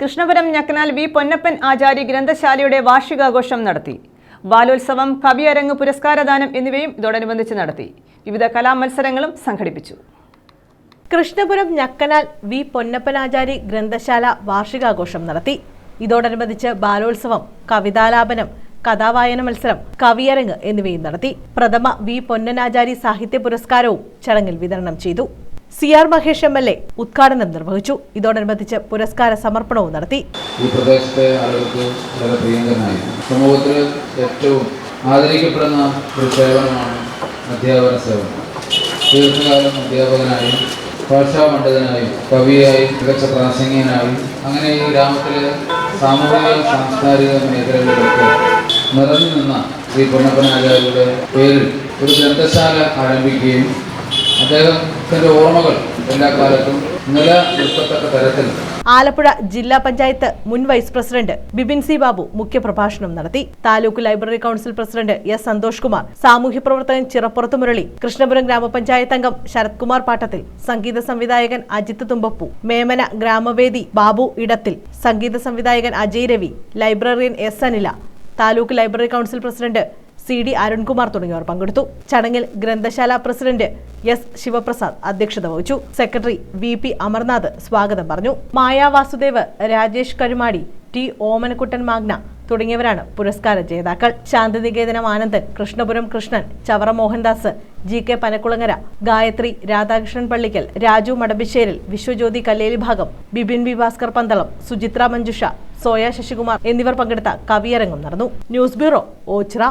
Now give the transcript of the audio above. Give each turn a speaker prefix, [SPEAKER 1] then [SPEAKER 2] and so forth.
[SPEAKER 1] Krishnapuram Njakkanal V Ponnappan Acharya ഗ്രന്ഥശാലയുടെ വാർഷികാഘോഷം നടത്തി. ബാലോത്സവം കവിയരങ്ങ് പുരസ്കാരദാനം എന്നിവയും ഇതോടനുബന്ധിച്ച് നടത്തി. വിവിധ കലാമത്സരങ്ങളും സംഘടിപ്പിച്ചു.
[SPEAKER 2] കൃഷ്ണപുരം ഞക്കനാൽ വി പൊന്നപ്പനാചാരി ഗ്രന്ഥശാല വാർഷികാഘോഷം നടത്തി. ഇതോടനുബന്ധിച്ച് ബാലോത്സവം കവിതാലാപനം കഥാവായന മത്സരം കവിയരങ്ങ് എന്നിവയും നടത്തി. പ്രഥമ വി പൊന്നനാചാരി സാഹിത്യ പുരസ്കാരവും ചടങ്ങിൽ വിതരണം ചെയ്തു. C R Mahesh M L A ഉദ്ഘാടനം നിർവഹിച്ചു. ഇതോടനുബന്ധിച്ച് പുരസ്കാര സമർപ്പണവും നടത്തി.
[SPEAKER 3] ഈ പ്രദേശത്തെ ആളുകൾക്ക് വളരെ പ്രിയങ്കരനായി സമൂഹത്തിൽ ഏറ്റവും ആദരിക്കപ്പെടുന്ന ഒരു സേവനമാണ് അധ്യാപന സേവനം. ദീർഘകാലം അധ്യാപകനായും ഭാഷാ പണ്ഡിതനായും കവിയായും മികച്ച പ്രാസംഗികനായും അങ്ങനെ ഈ ഗ്രാമത്തിലെ സാമൂഹിക സാംസ്കാരിക മേഖലകളിലൊക്കെ നിറഞ്ഞു നിന്ന ശ്രീ പൊന്നപ്പനാചാര്യയുടെ പേരിൽ ഒരു ഗ്രന്ഥശാല ആരംഭിക്കുകയും അദ്ദേഹത്തിന്റെ ഓർമ്മകൾ എല്ലാ കാലത്തും നിലനിർത്തത്തക്ക തരത്തിൽ.
[SPEAKER 2] ആലപ്പുഴ ജില്ലാ പഞ്ചായത്ത് മുൻ vice president Bibin C Babu മുഖ്യപ്രഭാഷണം നടത്തി. Taluk library council president S Santhosh Kumar സാമൂഹ്യ പ്രവർത്തകൻ ചിറപ്പുറത്ത് മുരളി കൃഷ്ണപുരം ഗ്രാമപഞ്ചായത്ത് അംഗം ശരത് കുമാർ പാട്ടത്തിൽ സംഗീത സംവിധായകൻ അജിത് തുമ്പപ്പു മേമന ഗ്രാമവേദി ബാബു ഇടത്തിൽ സംഗീത സംവിധായകൻ Ajay Ravi librarian S Anila taluk library council president C D Arunkumar തുടങ്ങിയവർ പങ്കെടുത്തു. ചടങ്ങിൽ ഗ്രന്ഥശാല പ്രസിഡന്റ് എസ് ശിവപ്രസാദ് അധ്യക്ഷത വഹിച്ചു. സെക്രട്ടറി വി പി അമർനാഥ് സ്വാഗതം പറഞ്ഞു. മായ വാസുദേവ് രാജേഷ് കരുമാടി ടി ഓമനക്കുട്ടൻ മാഗ്ന തുടങ്ങിയവരാണ് പുരസ്കാര ജേതാക്കൾ. ശാന്തിനികേതനം ആനന്ദൻ കൃഷ്ണപുരം കൃഷ്ണൻ ചവറ മോഹൻദാസ് ജി കെ പനക്കുളങ്ങര ഗായത്രി രാധാകൃഷ്ണൻ പള്ളിക്കൽ രാജു മടബിശ്ശേരിൽ വിശ്വജ്യോതി കല്ലേലി ഭാഗം ബിപിൻ ബി ഭാസ്കർ പന്തളം സുചിത്ര മഞ്ജുഷ സോയ ശശികുമാർ എന്നിവർ പങ്കെടുത്ത കവിയരങ്ങും നടന്നു. News bureau Ochira.